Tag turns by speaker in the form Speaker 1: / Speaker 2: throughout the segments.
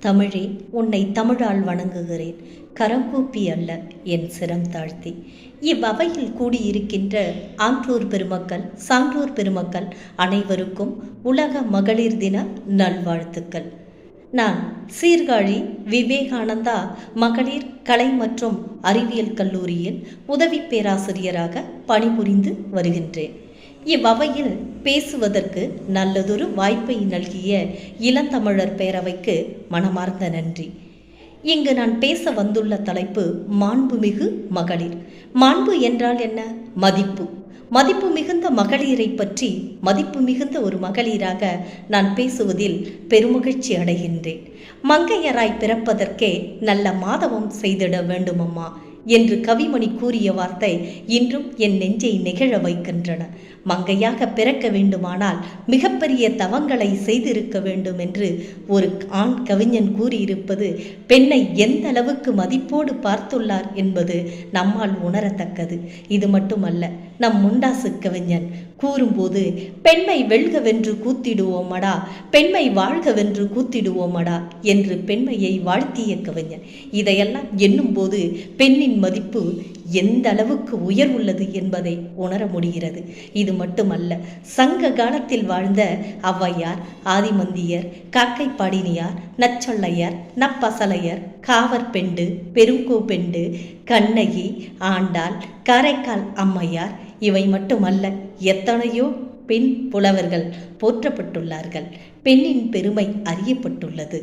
Speaker 1: தமிழே உன்னை தமிழால் வணங்குகிறேன். கரங்கூப்பி அல்ல என் சிரம் தாழ்த்தி. இவ்வவையில் கூடியிருக்கின்ற ஆன்றூர் பெருமக்கள் சான்றோர் பெருமக்கள் அனைவருக்கும் உலக மகளிர் தின நல்வாழ்த்துக்கள். நான் சீர்காழி விவேகானந்தா மகளிர் கலை மற்றும் அறிவியல் கல்லூரியில் உதவி பேராசிரியராக பணிபுரிந்து வருகின்றேன். இவ்வவையில் பேசுவதற்கு நல்லதொரு வாய்ப்பை நல்கிய இளந்தமிழர் பேரவைக்கு மனமார்ந்த நன்றி. இங்கு நான் பேச வந்துள்ள தலைப்பு மாண்புமிகு மகளிர். மாண்பு என்றால் என்ன? மதிப்பு. மதிப்பு மிகுந்த மகளிரை பற்றி மதிப்பு மிகுந்த ஒரு மகளிராக நான் பேசுவதில் பெருமகிழ்ச்சி அடைகின்றேன். மங்கையராய் பிறப்பதற்கே நல்ல மாதவம் செய்திட வேண்டுமம்மா. என்று கவிமணி கூறிய வார்த்தை இன்றும் என் நெஞ்சை நெகிழ வைக்கின்றன. மங்கையாக பிறக்க வேண்டுமானால் மிகப்பெரிய தவங்களை செய்திருக்க வேண்டும் என்று ஒரு ஆண் கவிஞன் கூறியிருப்பது பெண்ணை எந்த அளவுக்கு மதிப்போடு பார்த்துள்ளார் என்பது நம்மால் உணரத்தக்கது. இது மட்டுமல்ல நம் முண்டாசு கவிஞன் கூறும்போது பெண்மை வெல்கவென்று கூத்திடுவோமடா பெண்மை வாழ்கவென்று கூத்திடுவோமடா என்று பெண்மையை வாழ்த்திய கவிஞன் இதையெல்லாம் எண்ணும்போது பெண்ணின் மதிப்பு எந்த அளவுக்கு உயர்வுள்ளது என்பதை உணர முடிகிறது. இது மட்டுமல்ல சங்க காலத்தில் வாழ்ந்த ஔவையார் ஆதிமந்தியர் காக்கைப்பாடினியார் நச்சொல்லையர் நப்பசலையர் காவற்பெண்டு பெருங்கோப்பெண்டு கண்ணகி ஆண்டாள் காரைக்கால் அம்மையார் இவை மட்டுமல்ல எத்தனையோ பெண் புலவர்கள் போற்றப்பட்டுள்ளார்கள். பெண்ணின் பெருமை அறியப்பட்டுள்ளது.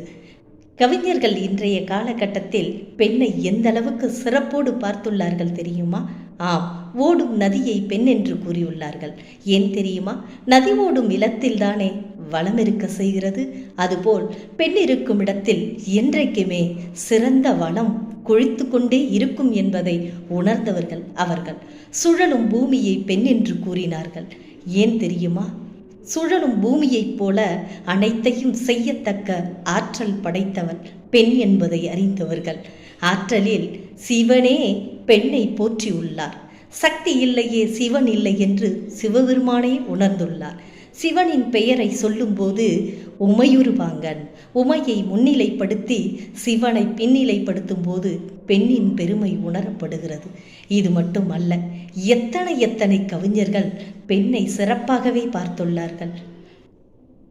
Speaker 1: கவிஞர்கள் இன்றைய காலகட்டத்தில் பெண்ணை எந்த அளவுக்கு சிறப்போடு பார்த்துள்ளார்கள் தெரியுமா? ஆம் ஓடும் நதியை பெண் என்று கூறியுள்ளார்கள். ஏன் தெரியுமா? நதி ஓடும் இல்லத்தில்தானே வளம் இருக்க செய்கிறது. அதுபோல் பெண் இருக்கும் இடத்தில் என்றைக்குமே சிறந்த வளம் கொழித்து கொண்டே இருக்கும் என்பதை உணர்ந்தவர்கள் அவர்கள். சுழலும் பூமியை பெண் என்று கூறினார்கள். ஏன் தெரியுமா? சுழலும் பூமியைப் போல அனைத்தையும் செய்யத்தக்க ஆற்றல் படைத்தவன் பெண் என்பதை அறிந்தவர்கள். ஆற்றலில் சிவனே பெண்ணை போற்றியுள்ளார். சக்தி இல்லையே சிவன் இல்லை என்று சிவபெருமானே உணர்ந்துள்ளார். சிவனின் பெயரை சொல்லும்போது உமையுருவாங்கன். உமையை முன்னிலைப்படுத்தி சிவனை பின்னிலைப்படுத்தும் போது பெண்ணின் பெருமை உணரப்படுகிறது. இது மட்டுமல்ல எத்தனை எத்தனை கவிஞர்கள் பெண்ணை சிறப்பாகவே பார்த்துள்ளார்கள்.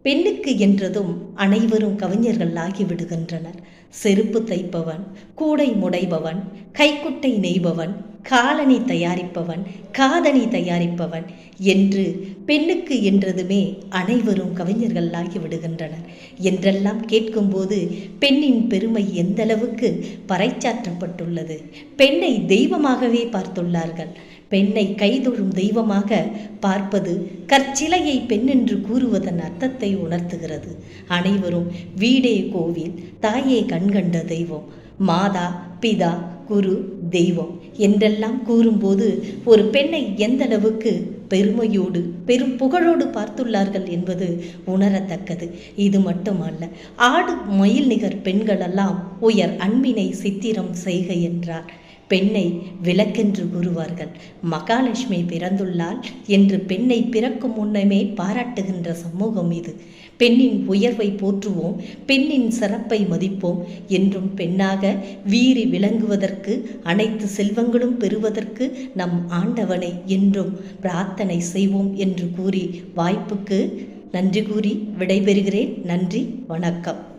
Speaker 1: பெண்ணுக்கு என்றதும் அனைவரும் கவிஞர்கள் ஆகிவிடுகின்றனர். செருப்பு தைப்பவன் கூடை முடைபவன் கைக்குட்டை நெய்பவன் காலணி தயாரிப்பவன் காதணி தயாரிப்பவன் என்று பெண்ணுக்கு என்றதுமே அனைவரும் கவிஞர்களாகி விடுகின்றனர். என்றெல்லாம் கேட்கும்போது பெண்ணின் பெருமை எந்தளவுக்கு பறைச்சாற்றப்பட்டுள்ளது. பெண்ணை தெய்வமாகவே பார்த்துள்ளார்கள். பெண்ணை கைதொழும் தெய்வமாக பார்ப்பது கற்சிலையை பெண் என்று கூறுவதன் அர்த்தத்தை உணர்த்துகிறது. அனைவரும் வீடே கோவில் தாயே கண்கண்ட தெய்வம் மாதா பிதா குரு தெய்வம் என்றெல்லாம் கூறும்போது ஒரு பெண்ணை எந்த அளவுக்கு பெருமையோடு பெரும் புகழோடு பார்த்துள்ளார்கள் என்பது உணரத்தக்கது. இது மட்டுமல்ல ஆடு மயில் நிகர் பெண்களெல்லாம் உயர் அன்பினை சித்திரம் செய்க என்றார். பெண்ணை விளக்கென்று கூறுவார்கள். மகாலட்சுமி பிறந்துள்ளாள் என்று பெண்ணை பிறக்கும் முன்னமே பாராட்டுகின்ற சமூகம் இது. பெண்ணின் உயர்வை போற்றுவோம் பெண்ணின் சிறப்பை மதிப்போம் என்றும் பெண்ணாக வீறி விளங்குவதற்கு அனைத்து செல்வங்களும் பெறுவதற்கு நம் ஆண்டவனை என்றும் பிரார்த்தனை செய்வோம் என்று கூறி வாய்ப்புக்கு நன்றி கூறி விடைபெறுகிறேன். நன்றி வணக்கம்.